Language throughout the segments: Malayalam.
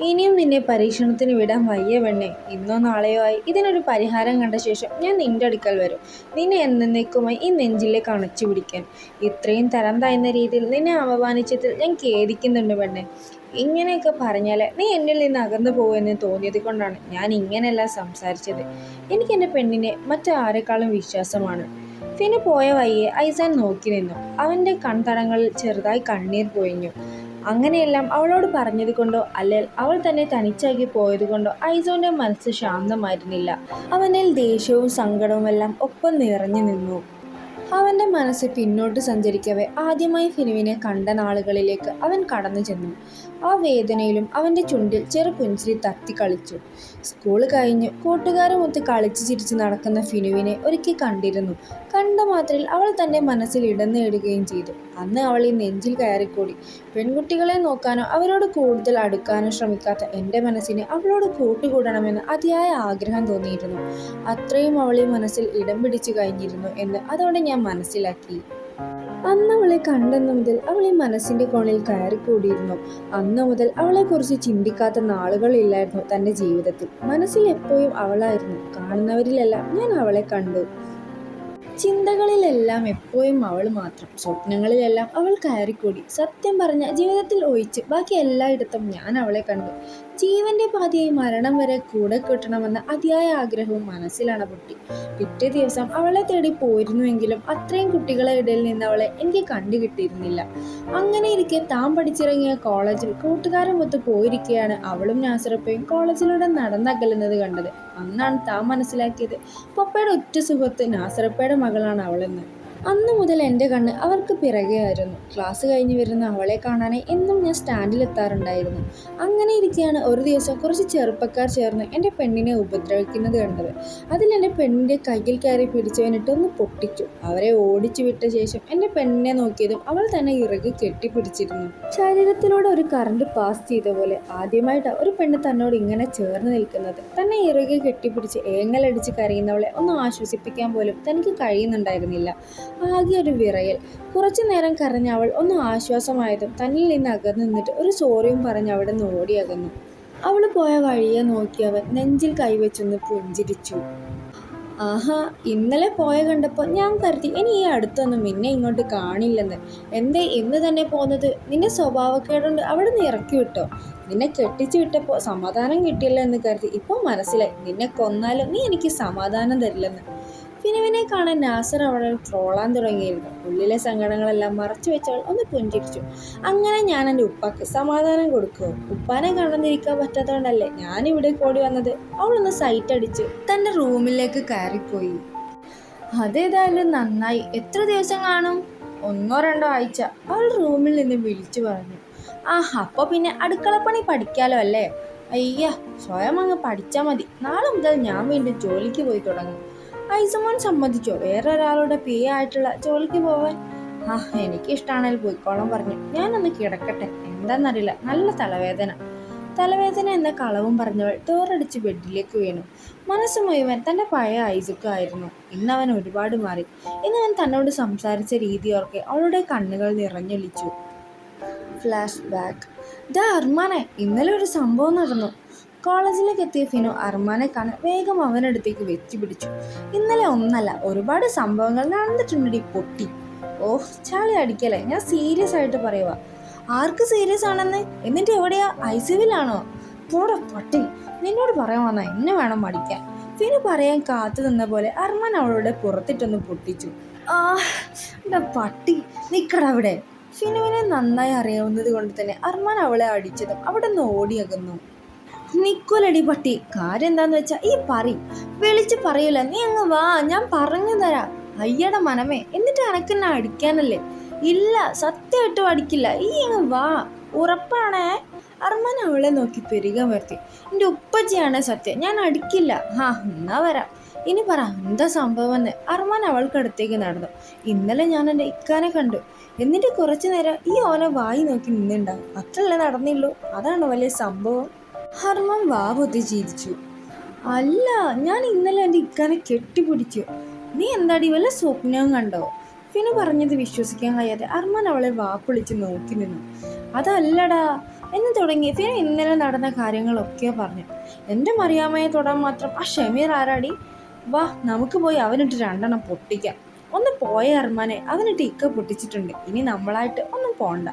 ഇനിയും നിന്നെ പരീക്ഷണത്തിന് വിടാൻ വയ്യ പെണ്ണെ. ഇന്നോ നാളെയോ ആയി. ഇതിനൊരു പരിഹാരം കണ്ട ശേഷം ഞാൻ നിന്റെ അടുക്കൽ വരും. നിന്നെ എന്നേക്കുമായി ഈ നെഞ്ചിലേക്ക് അണച്ചു പിടിക്കാൻ. ഇത്രയും തരം താഴ്ന്ന രീതിയിൽ നിന്നെ അപമാനിച്ചതിൽ ഞാൻ ഖേദിക്കുന്നുണ്ട് പെണ്ണെ. ഇങ്ങനെയൊക്കെ പറഞ്ഞാലേ നീ എന്നിൽ നിന്ന് അകന്നു പോകുമെന്ന് തോന്നിയത് കൊണ്ടാണ് ഞാൻ ഇങ്ങനെയല്ല സംസാരിച്ചത്. എനിക്ക് എന്റെ പെണ്ണിനെ മറ്റാരെക്കാളും വിശ്വാസമാണ്. ഫിന് പോയ വയ്യെ ഐസാൻ നോക്കി നിന്നു. അവന്റെ കൺതടങ്ങളിൽ ചെറുതായി കണ്ണീർ പൊഴിഞ്ഞു. അങ്ങനെയെല്ലാം അവളോട് പറഞ്ഞത് കൊണ്ടോ അല്ലെങ്കിൽ അവൾ തന്നെ തനിച്ചാക്കി പോയത് കൊണ്ടോ ഐസോന്റെ മനസ്സ് ശാന്തമായിരുന്നില്ല. അവനിൽ ദേഷ്യവും സങ്കടവും എല്ലാം ഒപ്പം നിറഞ്ഞു നിന്നു. അവന്റെ മനസ്സ് പിന്നോട്ട് സഞ്ചരിക്കവേ ആദ്യമായി ഫിനുവിനെ കണ്ട നാളുകളിലേക്ക് അവൻ കടന്നു ചെന്നു. ആ വേദനയിലും അവന്റെ ചുണ്ടിൽ ചെറു പുഞ്ചിരി തത്തി കളിച്ചു. സ്കൂൾ കഴിഞ്ഞ് കൂട്ടുകാരുമൊത്ത് കളിച്ചു ചിരിച്ച് നടക്കുന്ന ഫിനുവിനെ ഒരുക്കി കണ്ടിരുന്നു. കണ്ട മാത്രയിൽ അവൾ തന്റെ മനസ്സിൽ ഇടം നേടുകയും ചെയ്തു. അന്ന് അവൾ ഈ നെഞ്ചിൽ കയറിക്കൂടി. പെൺകുട്ടികളെ നോക്കാനോ അവരോട് കൂടുതൽ അടുക്കാനോ ശ്രമിക്കാത്ത എന്റെ മനസ്സിന് അവളോട് കൂട്ടുകൂടണമെന്ന് അതിയായ ആഗ്രഹം തോന്നിയിരുന്നു. അത്രയും അവൾ ഈ മനസ്സിൽ ഇടം പിടിച്ചു കഴിഞ്ഞിരുന്നു എന്ന് അതോടെ ഞാൻ മനസ്സിലാക്കി. അന്ന് അവളെ കണ്ടെന്നു മുതൽ അവൾ മനസ്സിന്റെ കോണിൽ കയറിക്കൂടിയിരുന്നു. അന്ന് മുതൽ അവളെക്കുറിച്ച് ചിന്തിക്കാത്ത നാളുകളില്ലായിരുന്നു തന്റെ ജീവിതത്തിൽ. മനസ്സിൽ എപ്പോഴും അവളായിരുന്നു. കാണുന്നവരിലെല്ലാം ഞാൻ അവളെ കണ്ടു. ചിന്തകളിലെല്ലാം എപ്പോഴും അവൾ മാത്രം. സ്വപ്നങ്ങളിലെല്ലാം അവൾ കയറിക്കൂടി. സത്യം പറഞ്ഞ ജീവിതത്തിൽ ഒഴിച്ച് ബാക്കി എല്ലായിടത്തും ഞാൻ അവളെ കണ്ടു. ജീവന്റെ പാതിയായി മരണം വരെ കൂടെ കിട്ടണമെന്ന അതിയായ ആഗ്രഹവും മനസ്സിലാണ് പൊട്ടി പിറ്റേ ദിവസം അവളെ തേടി പോയിരുന്നുവെങ്കിലും അത്രയും കുട്ടികളെ ഇടയിൽ നിന്ന് അവളെ എനിക്ക് കണ്ടു കിട്ടിയിരുന്നില്ല. അങ്ങനെ ഇരിക്കെ താൻ പഠിച്ചിറങ്ങിയ കോളേജിൽ കൂട്ടുകാരൻ കൂട്ടുകാരുമൊത്ത് പോയിരിക്കുകയാണ് അവളും നാസറപ്പയും കോളേജിലൂടെ നടന്നകലുന്നത് കണ്ടത്. അന്നാണ് താൻ മനസ്സിലാക്കിയത് പപ്പയുടെ ഒറ്റ സുഹൃത്ത് നാസറപ്പയുടെ മകളാണ് അവളെന്ന്. അന്ന് മുതൽ എന്റെ കണ്ണ് അവർക്ക് പിറകെ ആയിരുന്നു. ക്ലാസ് കഴിഞ്ഞ് വരുന്ന അവളെ കാണാനായി എന്നും ഞാൻ സ്റ്റാൻഡിലെത്താറുണ്ടായിരുന്നു. അങ്ങനെ ഇരിക്കെയാണ് ഒരു ദിവസം കുറച്ച് ചെറുപ്പക്കാർ ചേർന്ന് എന്റെ പെണ്ണിനെ ഉപദ്രവിക്കുന്നത് കണ്ടത്. അതിൽ എന്റെ പെണ്ണിന്റെ കയ്യിൽ കയറി പിടിച്ചവനിട്ടൊന്ന് പൊട്ടിച്ചു. അവരെ ഓടിച്ചു വിട്ട ശേഷം എന്റെ പെണ്ണിനെ നോക്കിയതും അവൾ തന്നെ ഇറകി കെട്ടിപ്പിടിച്ചിരുന്നു. ശരീരത്തിലൂടെ ഒരു കറണ്ട് പാസ് ചെയ്ത പോലെ ആദ്യമായിട്ടാണ് ഒരു പെണ്ണ് തന്നോട് ഇങ്ങനെ ചേർന്ന് നിൽക്കുന്നത്. തന്നെ ഇറകെ കെട്ടിപ്പിടിച്ച് ഏങ്ങലടിച്ച് കരയുന്നവളെ ഒന്ന് ആശ്വസിപ്പിക്കാൻ പോലും തനിക്ക് കഴിയുന്നുണ്ടായിരുന്നില്ല. ആകെ ഒരു വിറയൽ. കുറച്ചു നേരം കരഞ്ഞ അവൾ ഒന്ന് ആശ്വാസമായതും തന്നിൽ നിന്ന് അകന്നു നിന്നിട്ട് ഒരു സോറിയും പറഞ്ഞ് അവിടെ നിന്ന് ഓടിയകന്നു അവൾ പോയ വഴിയെ നോക്കിയവൻ നെഞ്ചിൽ കൈവച്ചൊന്ന് പുഞ്ചിരിച്ചു. ആഹാ ഇന്നലെ പോയ കണ്ടപ്പോൾ ഞാൻ കരുതി ഇനി ഈ അടുത്തൊന്നും നിന്നെ ഇങ്ങോട്ട് കാണില്ലെന്ന്. എന്തേ ഇന്ന് തന്നെ പോന്നത്? നിന്റെ സ്വഭാവക്കേടുണ്ട് അവിടെ നിന്ന് ഇറക്കി വിട്ടോ? നിന്നെ കെട്ടിച്ചു വിട്ടപ്പോൾ സമാധാനം കിട്ടിയില്ല എന്ന് കരുതി ഇപ്പോൾ മനസ്സിലായി. നിന്നെ കൊന്നാലും നീ എനിക്ക് സമാധാനം തരില്ലെന്ന്. ഫിനുവിനെ കാണാൻ നാസർ അവളെ ട്രോളാൻ തുടങ്ങിയിരുന്നു. ഉള്ളിലെ സങ്കടങ്ങളെല്ലാം മറച്ചു വെച്ചവൾ ഒന്ന് പുഞ്ചിരിച്ചു. അങ്ങനെ ഞാൻ എന്റെ ഉപ്പാക്ക് സമാധാനം കൊടുക്കുക ഉപ്പാനെ കാണാതിരിക്കാൻ പറ്റാത്തതുകൊണ്ടല്ലേ ഞാനിവിടെ കൂടി വന്നത്? അവളൊന്ന് സൈറ്റ് അടിച്ച് തന്റെ റൂമിലേക്ക് കയറിപ്പോയി. അതേതായാലും നന്നായി. എത്ര ദിവസം കാണും? ഒന്നോ രണ്ടോ ആഴ്ച. അവൾ റൂമിൽ നിന്ന് വിളിച്ചു പറഞ്ഞു. ആ അപ്പോൾ പിന്നെ അടുക്കളപ്പണി പഠിക്കാലോ അല്ലേ? അയ്യ സ്വയം അങ്ങ് പഠിച്ചാൽ മതി. നാളെ മുതൽ ഞാൻ വീണ്ടും ജോലിക്ക് പോയി തുടങ്ങും. ഐസമോൻ സമ്മതിച്ചോ. വേറൊരാളുടെ പേ ആയിട്ടുള്ള ജോലിക്ക് പോവാൻ. ആ എനിക്ക് ഇഷ്ടമാണെങ്കിൽ പോയിക്കോളം പറഞ്ഞു. ഞാനൊന്ന് കിടക്കട്ടെ. എന്താണെന്നറിയില്ല നല്ല തലവേദന. തലവേദന എന്ന കളവും പറഞ്ഞവൾ തോറടിച്ച് ബെഡിലേക്ക് വീണു. മനസ്സ് മുഴുവൻ തന്റെ പഴയ ഐസുക്കായിരുന്നു ഇന്ന് അവൻ ഒരുപാട് മാറി. ഇന്ന് അവൻ തന്നോട് സംസാരിച്ച രീതി ഓർക്കെ അവളുടെ കണ്ണുകൾ നിറഞ്ഞൊലിച്ചു. Flash back. ദാ അർമാനെ ഇന്നലെ ഒരു സംഭവം നടന്നു. കോളേജിലേക്ക് എത്തിയ ഫിനു അർമാനെ കാണാൻ വേഗം അവനടുത്തേക്ക് വെച്ചു പിടിച്ചു ഇന്നലെ ഒന്നല്ല ഒരുപാട് സംഭവങ്ങൾ നടന്നിട്ടുണ്ടടി പൊട്ടി. ഓഹ് ചാളി അടിക്കല്ലേ? ഞാൻ സീരിയസ് ആയിട്ട് പറയുക ആർക്ക് സീരിയസ് ആണെന്ന്? എന്നിട്ട് എവിടെയാ? ഐ സിവിലാണോ പോടെ പട്ടി. നിന്നോട് പറയാൻ വന്നാൽ എന്നെ വേണം മടിക്കാൻ ഫിനു പറയാൻ കാത്തു നിന്ന പോലെ അർമാൻ അവളുടെ പുറത്തിട്ടൊന്ന് പൊട്ടിച്ചു. ആ പട്ടി നിക്കട അവിടെ. ഫിനുവിനെ നന്നായി അറിയാവുന്നത് കൊണ്ട് തന്നെ അർമാൻ അവളെ അടിച്ചതും അവിടെ നിന്ന് ഓടിയകന്നു. നിക്കുലടി പട്ടി കാര്യം എന്താന്ന് വെച്ചാ ഈ പറി വിളിച്ച് പറയൂല. നീ അങ്ങ് വാ ഞാൻ പറഞ്ഞു തരാം. അയ്യട മനമേ എന്നിട്ട് അനക്കെന്നെ അടിക്കാനല്ലേ? ഇല്ല സത്യമായിട്ടും അടിക്കില്ല. ഈ അങ്ങ് വാ. ഉറപ്പാണേ? അർമാൻ അവളെ നോക്കി പെരുകാൻ വരുത്തി എന്റെ ഉപ്പച്ചിയാണ് സത്യം ഞാൻ അടിക്കില്ല. ഹാ എന്നാ വരാം. ഇനി പറ എന്താ സംഭവം എന്ന്? അർമാൻ അവൾക്കടുത്തേക്ക് നടന്നു. ഇന്നലെ ഞാൻ എന്റെ ഇക്കാനെ കണ്ടു. എന്നിട്ട് കുറച്ചു നേരം ഈ ഓനെ വായി നോക്കി നിന്നുണ്ടാവും അത്രല്ലേ നടന്നില്ലോ. അതാണ് വലിയ സംഭവം. ഹർമാൻ വാപൊത്തി ചിരിച്ചു അല്ല ഞാൻ ഇന്നലെ എന്റെ ഇക്കാനെ കെട്ടിപ്പിടിച്ചു. നീ എന്താടി വല്ല സ്വപ്നവും കണ്ടോ? ഫിനു പറഞ്ഞത് വിശ്വസിക്കാൻ കഴിയാതെ അർമാൻ അവളെ വാപ്പൊളിച്ച് നോക്കി നിന്നു. അതല്ലടാ എന്ന് തുടങ്ങി ഫിനു ഇന്നലെ നടന്ന കാര്യങ്ങളൊക്കെ പറഞ്ഞു. എന്റെ മറിയാമ്മയെ തൊടാൻ മാത്രം ആ ഷമീർ ആരാടി? വാ നമുക്ക് പോയി അവനിട്ട് രണ്ടെണ്ണം പൊട്ടിക്കാം. ഒന്ന് പോയ അർമാനെ അവനിട്ട് ഇക്ക പൊട്ടിച്ചിട്ടുണ്ട്. ഇനി നമ്മളായിട്ട് ഒന്നും പോണ്ട.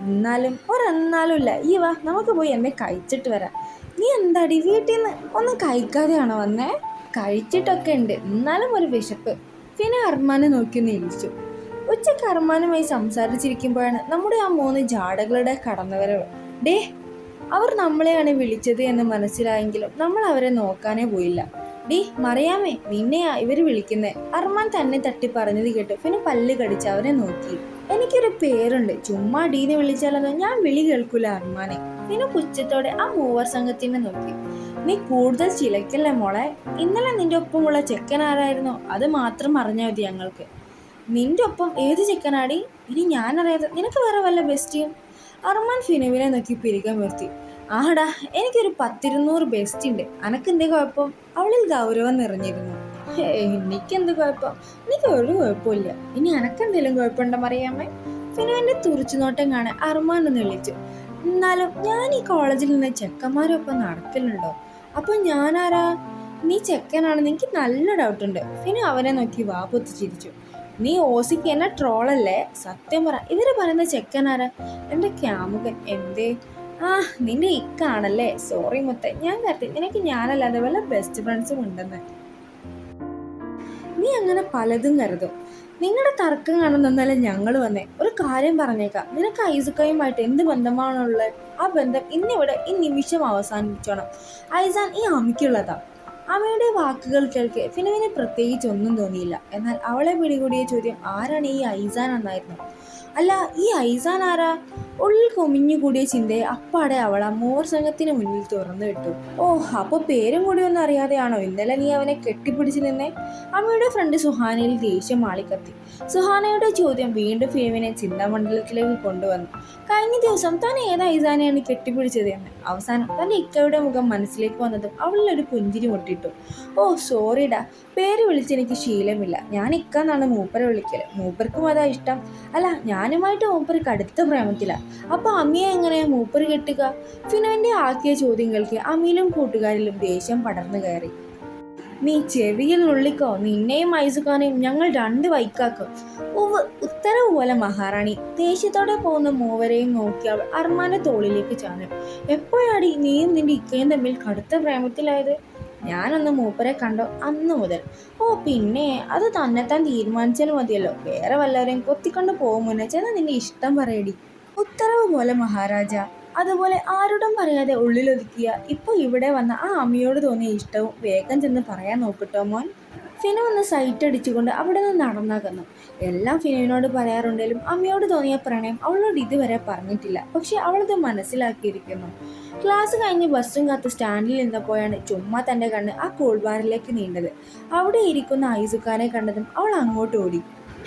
എന്നാലും ഒരെന്നാലും ഇല്ല. ഈ വാ നമുക്ക് പോയി എന്നെ കഴിച്ചിട്ട് വരാം. നീ എന്താടി വീട്ടിൽ നിന്ന് ഒന്നും കഴിക്കാതെയാണോ വന്നേ? കഴിച്ചിട്ടൊക്കെ ഉണ്ട്. എന്നാലും ഒരു വിശപ്പ്. പിന്നെ അർമാനെ നോക്കി നിരിച്ചു ഉച്ചയ്ക്ക് അർമാനുമായി സംസാരിച്ചിരിക്കുമ്പോഴാണ് നമ്മുടെ ആ മൂന്ന് ജാടകളുടെ കടന്നുവരവ്. ഡേ അവർ നമ്മളെയാണ് വിളിച്ചത് എന്ന് മനസ്സിലായെങ്കിലും നമ്മൾ അവരെ നോക്കാനേ പോയില്ല. ഡി മറിയാമേ നിന്നെയാ ഇവർ വിളിക്കുന്നത് അർമാൻ തന്നെ തട്ടി പറഞ്ഞത് കേട്ട് പിന്നെ പല്ല് കടിച്ച് അവരെ നോക്കി. എനിക്കൊരു പേരുണ്ട്. ചുമ്മാ ഡീന്ന് വിളിച്ചാലൊന്നും ഞാൻ വിളി കേൾക്കൂല അർമാനെ നിന്നെ പുച്ഛത്തോടെ ആ മൂവർ സംഘത്തിനെ നോക്കി. നീ കൂടുതൽ ചിലക്കല്ലേ മോളെ? ഇന്നലെ നിന്റെ ഒപ്പമുള്ള ചെക്കൻ ആരായിരുന്നു? അത് മാത്രം അറിഞ്ഞാൽ മതി ഞങ്ങൾക്ക്. നിന്റെ ഒപ്പം ഏത് ചിക്കനാടി? ഇനി ഞാൻ ഞാനറിയാതെ നിനക്ക് വേറെ വല്ല ബെസ്റ്റിയും? അർമാൻ ഫിനുവിനെ നോക്കി പിരികം നിർത്തി. ആടാ എനിക്കൊരു പത്തിരുന്നൂറ് ബെസ്റ്റ് ഉണ്ട് അനക്കെന്തേ കുഴപ്പം? അവളിൽ ഗൗരവം നിറഞ്ഞിരുന്നു. എനിക്കെന്ത് കുഴപ്പം? എനിക്ക് ഒരു കുഴപ്പമില്ല ഇനി എനക്കെന്തെങ്കിലും കുഴപ്പമുണ്ടോ അറിയാമേ ഫിനുവിന്റെ തുറിച്ചുനോട്ടം കാണാൻ അർമാൻ എന്ന് വിളിച്ചു. എന്നാലും ഞാൻ ഈ കോളേജിൽ നിന്ന് ചെക്കന്മാരൊപ്പം നടക്കലുണ്ടോ? അപ്പൊ ഞാനാരാ? നീ ചെക്കനാണെന്ന് എനിക്ക് നല്ല ഡൗട്ടുണ്ട്. ഫിനു അവനെ നോക്കി വാ പൊത്തി ചിരിച്ചു. നീ ഓസിക്ക് എന്നെ ട്രോളല്ലേ? സത്യം പറ. ഇവർ പറയുന്ന ചെക്കനാരാ? എന്റെ ക്യാമുകൻ. എന്തേ? ആ നിന്റെ ഇക്കാണല്ലേ? സോറി മുത്തേ. ഞാൻ കരുതി നിനക്ക് ഞാനല്ലാതെ വല്ല ബെസ്റ്റ് ഫ്രണ്ട്സും ഉണ്ടെന്ന്. നീ അങ്ങനെ പലതും കരുതും. നിങ്ങളുടെ തർക്കം കാണുന്നല്ല ഞങ്ങൾ വന്നേ. ഒരു കാര്യം പറഞ്ഞേക്കാം. നിനക്ക് ഐസുക്കയുമായിട്ട് എന്ത് ബന്ധമാണുള്ളത്? ആ ബന്ധം ഇന്നിവിടെ ഈ നിമിഷം അവസാനിപ്പിച്ചോണം. ഐസാൻ ഈ അമ്മയ്ക്കുള്ളതാ. അമ്മയുടെ വാക്കുകൾ കേൾക്കെ ഫിനുവിന് പ്രത്യേകിച്ച് ഒന്നും തോന്നിയില്ല. എന്നാൽ അവളെ പിടികൂടിയ ചോദ്യം ആരാണ് ഈ ഐസാൻ എന്നായിരുന്നു. അല്ല ഈ ഐസാൻ ആരാ? ഉള്ളിൽ കൊമിഞ്ഞുകൂടിയ ചിന്തയെ അപ്പാടെ അവൾ ആ മോർ സംഘത്തിന് മുന്നിൽ തുറന്നു വിട്ടു. ഓ അപ്പൊ പേരും കൂടി ഒന്നും അറിയാതെയാണോ ഇന്നലെ നീ അവനെ കെട്ടിപ്പിടിച്ച് നിന്നേ? അമ്മയുടെ ഫ്രണ്ട് സുഹാനയിൽ ദേഷ്യം മാളിക്കത്തി. സുഹാനയുടെ ചോദ്യം വീണ്ടും ഫിലിമിനെ ചിന്താമണ്ഡലത്തിലേക്ക് കൊണ്ടുവന്നു. കഴിഞ്ഞ ദിവസം താൻ ഏത് ഐസാനെയാണ് കെട്ടിപ്പിടിച്ചത് എന്ന്. അവസാനം തന്റെ ഇക്കയുടെ മുഖം മനസ്സിലേക്ക് വന്നതും അവളിൽ ഒരു പുഞ്ചിരി മുട്ടിട്ടു. ഓ സോറിടാ പേര് വിളിച്ചെനിക്ക് ശീലമില്ല. ഞാൻ ഇക്ക എന്നാണ് മൂപ്പരെ വിളിക്കൽ. മൂപ്പർക്കും അതാ ഇഷ്ടം. അല്ല ഞാനുമായിട്ട് മൂപ്പർക്ക് അടുത്ത പ്രേമത്തിലാണ് അപ്പോൾ അമ്മിയെ എങ്ങനെയാണ് മൂപ്പര് കെട്ടുക? ഫിനോന്റെ ആക്കിയ ചോദ്യങ്ങൾക്ക് അമ്മിയിലും കൂട്ടുകാരിലും ദേഷ്യം പടർന്നു കയറി. നീ ചെവിയിൽ ഉള്ളിക്കോ നിന്നെയും ഐസുഖാനെയും ഞങ്ങൾ രണ്ട് വൈക്കാക്കും. ഉവ് ഉത്തരവ് പോലെ മഹാറാണി. ദേഷ്യത്തോടെ പോകുന്ന മൂവരെയും നോക്കി അവൾ തോളിലേക്ക് ചാഞ്ഞു. എപ്പോഴാടി നീയും നിന്റെ ഇക്കയും തമ്മിൽ കടുത്ത പ്രേമത്തിലായത്? ഞാനൊന്ന് മൂപ്പരെ കണ്ടോ അന്ന് മുതൽ. ഓ പിന്നെ അത് തന്നെത്താൻ തീരുമാനിച്ചാൽ മതിയല്ലോ. വേറെ വല്ലവരെയും കൊത്തിക്കൊണ്ട് പോകും മുന്നേ. ചെന്ന് നിന്റെ ഇഷ്ടം പറയടി. ഉത്തരവ് പോലെ മഹാരാജ. അതുപോലെ ആരോടും പറയാതെ ഉള്ളിലൊതുക്കിയ ഇപ്പോൾ ഇവിടെ വന്ന ആ അമ്മയോട് തോന്നിയ ഇഷ്ടവും വേഗം ചെന്ന് പറയാൻ നോക്കട്ടോ മോൻ. ഫിനു ഒന്ന് സൈറ്റ് അടിച്ചുകൊണ്ട് അവിടെ നിന്ന് നടന്നാകുന്നു. എല്ലാം ഫിനുവിനോട് പറയാറുണ്ടെങ്കിലും അമ്മയോട് തോന്നിയ പ്രണയം അവളോട് ഇതുവരെ പറഞ്ഞിട്ടില്ല. പക്ഷെ അവളത് മനസ്സിലാക്കിയിരിക്കുന്നു. ക്ലാസ് കഴിഞ്ഞ് ബസ്സും കാത്ത് സ്റ്റാൻഡിൽ നിന്നപ്പോഴാണ് ചുമ്മാ തന്റെ കണ്ണ് ആ കൂൾ ബാറിലേക്ക് നീണ്ടത്. അവിടെ ഇരിക്കുന്ന ഐസുക്കാനെ കണ്ടതും അവൾ അങ്ങോട്ട് ഓടി.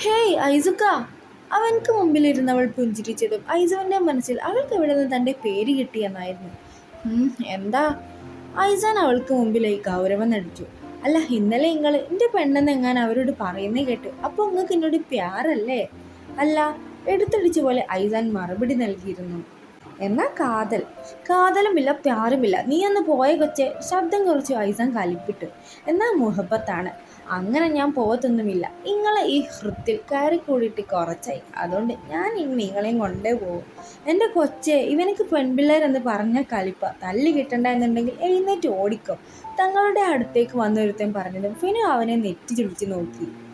ഹേയ് ഐസുക്ക! അവൻക്ക് മുമ്പിലിരുന്നവൾ പുഞ്ചിരിച്ചതും ഐസുവിന്റെ മനസ്സിൽ അവൾക്ക് ഇവിടെ നിന്ന് തന്റെ പേര് കിട്ടിയെന്നായിരുന്നു. "ഉം, എന്താ? ഐസാൻ അവൾക്ക് മുമ്പിലായി ഗൗരവം നടിച്ചു അല്ല ഇന്നലെ നിങ്ങൾ എന്റെ പെണ്ണെന്ന് എങ്ങാൻ അവരോട് പറയുന്നേ കേട്ടു. അപ്പോൾ നിങ്ങൾക്ക് എന്നോട് പ്യാറല്ലേ അല്ല? എടുത്തടിച്ച പോലെ ഐസാൻ മറുപടി നൽകിയിരുന്നു. എന്നാൽ കാതൽ. കാതലുമില്ല പ്യാറുമില്ല നീ അന്ന് പോയ കൊച്ചെ ശബ്ദം കുറച്ച് ഐസാൻ കലിപ്പിട്ടു. എന്നാൽ മുഹബത്താണ്. അങ്ങനെ ഞാൻ പോകത്തൊന്നുമില്ല. നിങ്ങൾ ഈ ഹൃത്തിൽ കയറി കൂടിയിട്ട് കുറച്ചായി. അതുകൊണ്ട് ഞാൻ ഇനി നിങ്ങളെയും കൊണ്ടേ പോകും. എന്റെ കൊച്ചെ ഇവനക്ക് പെൺപിള്ളേരെന്ന് പറഞ്ഞ കലിപ്പ. തല്ലി കിട്ടണ്ട എന്നുണ്ടെങ്കിൽ എഴുന്നേറ്റ് ഓടിക്കും. തങ്ങളുടെ അടുത്തേക്ക് വന്നൊരുത്തൻ പറഞ്ഞതും പിന്നെ അവനെ നെറ്റി ചുളിച്ച് നോക്കി.